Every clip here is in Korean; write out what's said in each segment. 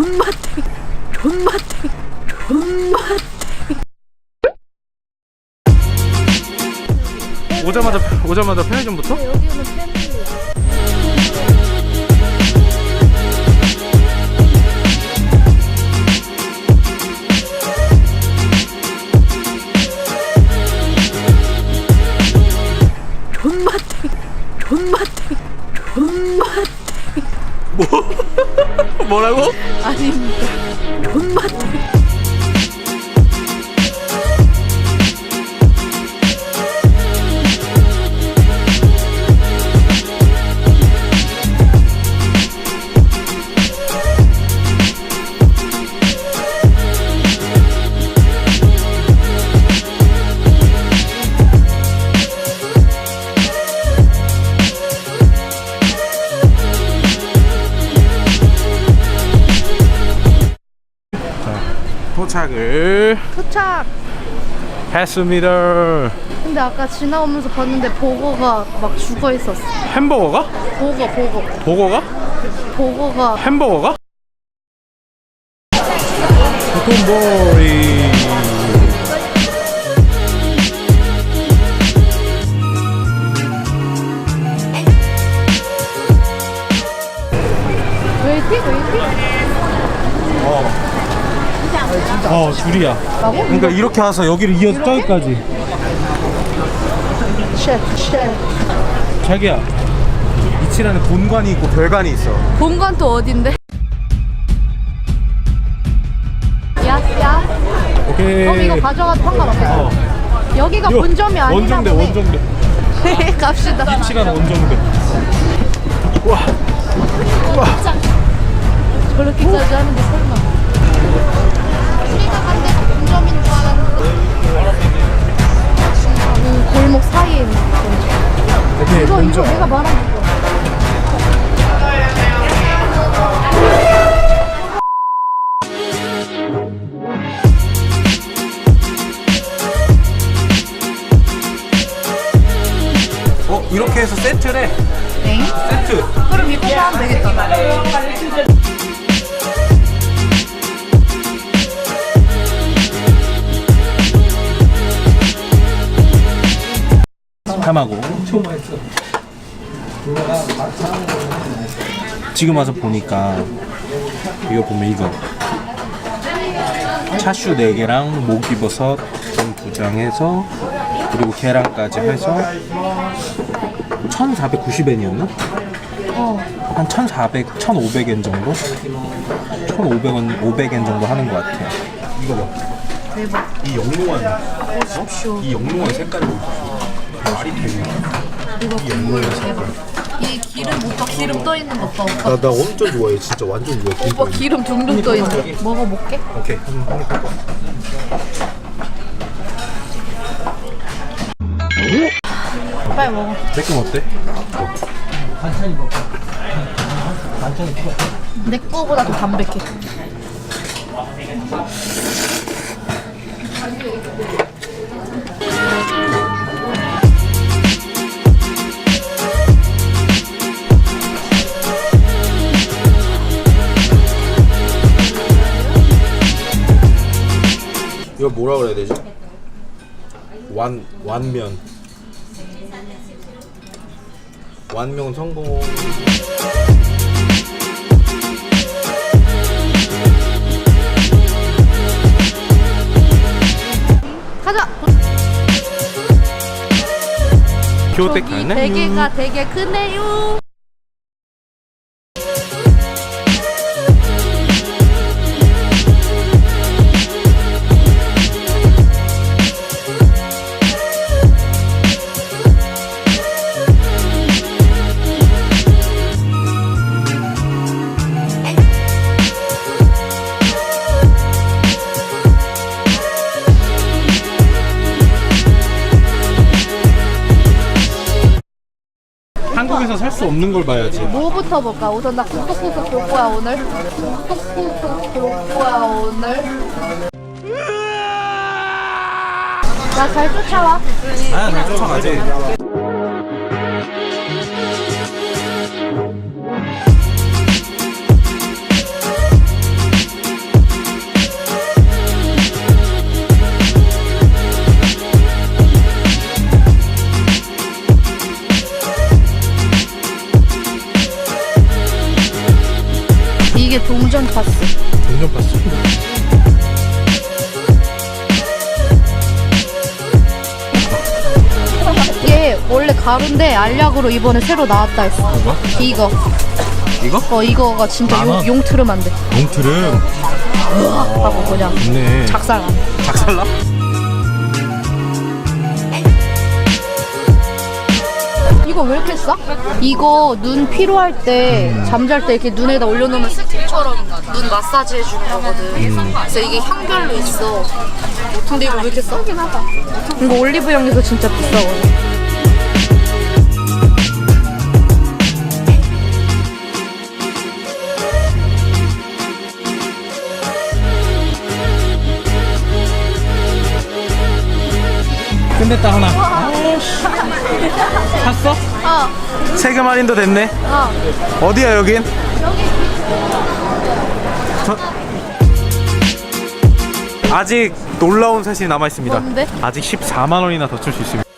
존맛탱 존맛탱 존맛 오자마자 오자마자 편의점부터? 여기는 패 존맛 도착을 도착 했습니다. 근데 아까 지나오면서 봤는데 보거가 막 죽어 있었어 햄버거가? 보거 보거 버거가? 보거가 햄버거가? 도톤보이 줄이야? 그러니까 이렇게 와서 여기를 이어서 저기까지. 자기야 이치라는 본관이 있고 별관이 있어. 본관 또 어딘데? 야야. 오케이. 그럼 이거 가져가도 상관없겠어. 어. 여기가 이거 본점이 아니나 원정대 보네. 원정대. 갑시다. 이치가 원정대. 와. 저렇게까지 하는데 설마 우리가 간 데가 본점인 줄 알았는데 이 골목 사이에 있는 오케이 이거 이거 내가 말한 거 어 이렇게 해서 세트래? 엥? 세트. 그럼 이거 사면 되겠다 햄하고. 지금 와서 보니까 이거 보면 이거. 차슈 4개랑 목이버섯 두장 해서 그리고 계란까지 해서 1490엔이었나? 어. 한 1400, 1500엔 정도? 1500원, 500엔 정도 하는 것 같아요 이거 봐. 대박. 이 영롱한, 보십시오 이 영롱한 색깔이 말이 되게 이거 국물 대박 이 기름 오빠 기름 떠 있는 거 봐 오빠. 나, 나 엄청 좋아해. 진짜 완전 좋아해 오빠 기름 둥둥 떠 있는 거 먹어볼게. 오케이 한입 해봐 빨리 먹어. 내건 어때? 내 거보다 더 담백해 뭐라 그래야 되지? 완 완면. 완면 성공. 가자! 교대 저기 대게가 되게 크네요 한국에서 살 수 없는 걸 봐야지. 뭐부터 볼까? 우선 나 꾹꾹꾹꾹 볼 거야 오늘. 꾹꾹꾹꾹 볼 거야 오늘. 나 잘 쫓아와. 아야 나 쫓아가지 이게 동전 파스. 동전 파스. 이게 원래 가루인데 알약으로 이번에 새로 나왔다 했어. 뭐가? 이거. 이거? 어 이거가 진짜 만 용, 원? 용트름한데. 롱트름. 하고 그냥 좋네. 작살 안. 작살나? 이거 왜 이렇게 싸? 이거 눈 피로할 때 잠잘 때 이렇게 눈에다 올려놓으면 스틱처럼 눈 마사지 해주는 거거든. 그래서 이게 향별로 있어. 근데 이거 왜 이렇게 싸긴 하다. 이거 올리브영에서 진짜 비싸거든. 끝냈다 하나. 샀어? 어, 세금 할인도 됐네. 어. 어디야 여긴? 저... 아직 놀라운 사실이 남아 있습니다. 뭔데? 아직 14만 원이나 더 줄 수 있습니다.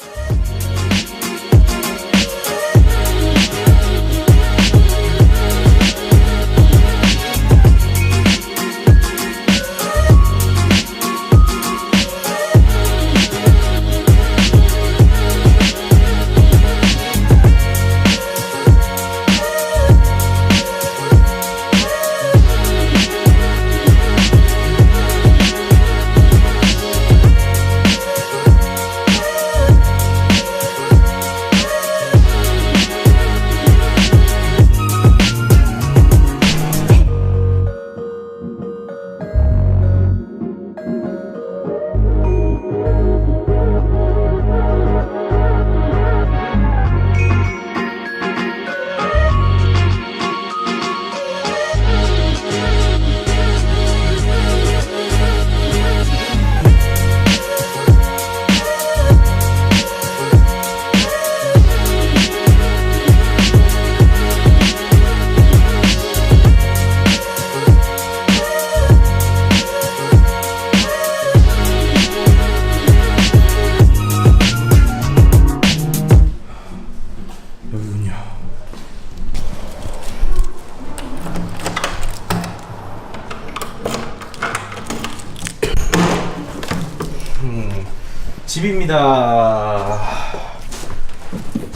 집입니다.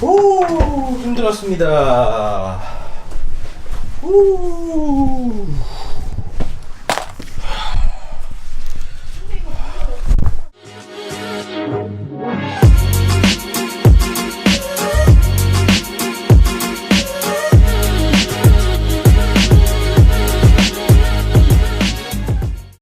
오 힘들었습니다. 오